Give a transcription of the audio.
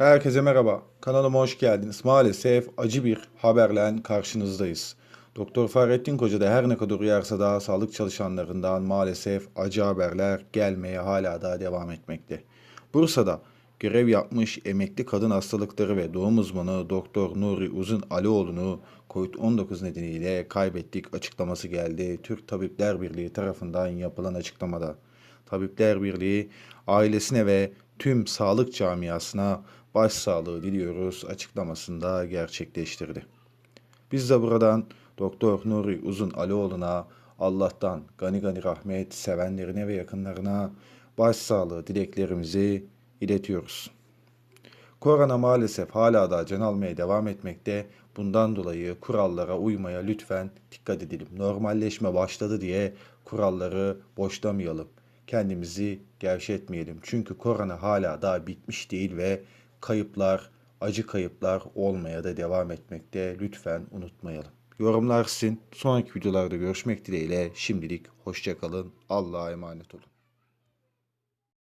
Herkese merhaba. Kanalıma hoş geldiniz. Maalesef acı bir haberle karşınızdayız. Doktor Fahrettin Koca da her ne kadar uyarsa da sağlık çalışanlarından maalesef acı haberler gelmeye hala da devam etmekte. Bursa'da görev yapmış emekli kadın hastalıkları ve doğum uzmanı Doktor Nuri Uzun Alioğlu'nu COVID-19 nedeniyle kaybettik açıklaması geldi. Türk Tabipler Birliği tarafından yapılan açıklamada. Tabipler Birliği ailesine ve tüm sağlık camiasına başsağlığı diliyoruz açıklamasında gerçekleştirdi. Biz de buradan Doktor Nuri Uzun Alioğlu'na Allah'tan gani gani rahmet sevenlerine ve yakınlarına başsağlığı dileklerimizi iletiyoruz. Korona maalesef hala da can almaya devam etmekte. Bundan dolayı kurallara uymaya lütfen dikkat edelim. Normalleşme başladı diye kuralları boşlamayalım. Kendimizi gevşetmeyelim. Çünkü korona hala daha bitmiş değil ve kayıplar, acı kayıplar olmaya da devam etmekte. Lütfen unutmayalım. Yorumlar sizin. Sonraki videolarda görüşmek dileğiyle. Şimdilik hoşçakalın. Allah'a emanet olun.